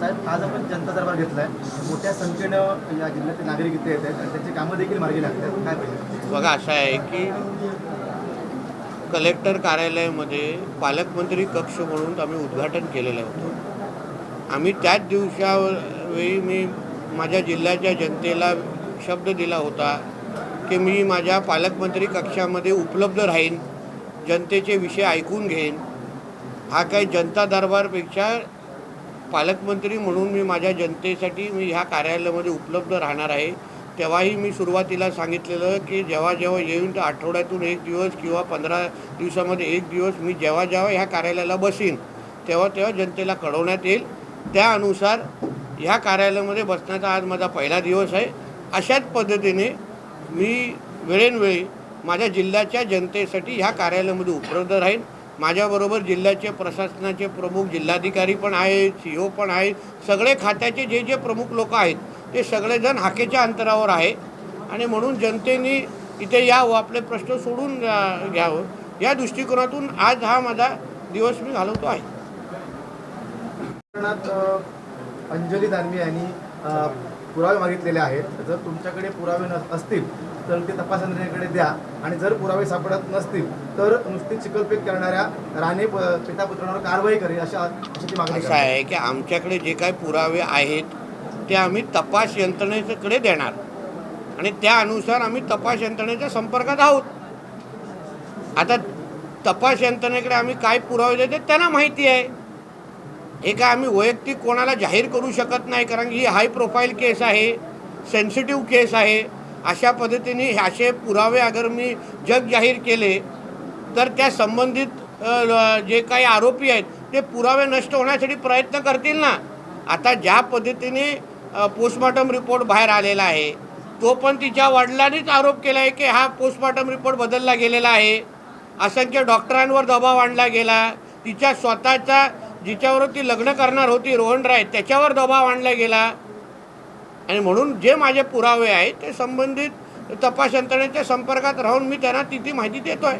साहेब आज आपण जनता दरबार घेतलाय. मोठ्या संख्येनं या जिल्ह्यातील नागरिक इथे येत आहेत आणि त्यांची कामं देखील मार्गी लागतात. काय पाहिजे? बघा असं आहे की कलेक्टर कार्यालयामध्ये पालकमंत्री कक्ष म्हणून आम्ही उद्घाटन केलेलं होतं. आम्ही त्याच दिवसावेळी मी माझ्या जिल्ह्याच्या जनतेला शब्द दिला होता की मी माझ्या पालकमंत्री कक्षामध्ये उपलब्ध राहीन जनतेचे विषय ऐकून घेईन. हा काही जनता दरबारपेक्षा पालकमंत्री म्हणून मी माझ्या जनतेसाठी मी ह्या कार्यालयामध्ये उपलब्ध राहणार आहे. तेव्हाही मी सुरुवातीला सांगितलेलं की जेव्हा जेव्हा येईन तर आठवड्यातून एक दिवस किंवा पंधरा दिवसामध्ये एक दिवस मी जेव्हा जेव्हा ह्या कार्यालयाला बसीन तेव्हा तेव्हा जनतेला कळवण्यात येईल. त्यानुसार ह्या कार्यालयामध्ये बसण्याचा आज माझा पहिला दिवस आहे. अशाच पद्धतीने मी वेळेनवेळी माझ्या जिल्ह्याच्या जनतेसाठी ह्या कार्यालयामध्ये उपलब्ध राहीन. माझ्याबरोबर जिल्ह्याचे प्रशासनाचे प्रमुख जिल्हाधिकारी पण आहेत सी ओ पण आहेत. सगळे खात्याचे जे जे प्रमुख लोक आहेत ते सगळेजण हाकेच्या अंतरावर आहे. आणि म्हणून जनतेने इथे यावं आपले प्रश्न सोडून घ्यावं. या दृष्टिकोनातून आज हा माझा दिवस मी घालवतो आहे. अंजली दानवे यांनी पुरावे मागितलेले आहेत. जर तुमच्याकडे पुरावे नस असतील तर ते तपास यंत्रणेकडे द्या. आणि जर पुरावे सापडत नसतील तर नुसती चिकलपेक करणाऱ्या राणे प- पितापुत्रांवर कारवाई करेल अशा अशी मागणी असं आहे की आमच्याकडे जे काही पुरावे आहेत ते आम्ही तपास यंत्रणेकडे देणार. आणि त्यानुसार आम्ही तपास यंत्रणेच्या संपर्कात आहोत. आता तपास यंत्रणेकडे आम्ही काय पुरावे देते त्यांना माहिती आहे. हे काय आम्ही वैयक्तिक कोणाला जाहीर करू शकत नाही कारण ही हाय प्रोफाईल केस आहे सेन्सिटिव्ह केस आहे. अशा पद्धतीने हे असे पुरावे अगर मी जग जाहीर केले तर त्या संबंधित जे काही आरोपी आहेत ते पुरावे नष्ट होण्यासाठी प्रयत्न करतील ना? आता ज्या पद्धतीने पोस्टमॉर्टम रिपोर्ट बाहेर आलेला आहे तो पण तिच्या वडिलांनीच आरोप केला आहे की हा पोस्टमॉर्टम रिपोर्ट बदलला गेलेला आहे. असंख्य डॉक्टरांवर दबाव आणला गेला. तिच्या स्वतःचा जिच्यावर ती लग्न करणार होती रोहन राय त्याच्यावर दबाव आणला गेला. आणि म्हणून जे माझे पुरावे आहेत ते संबंधित तपास यंत्रणेच्या संपर्कात राहून मी त्यांना तिथे माहिती देतो आहे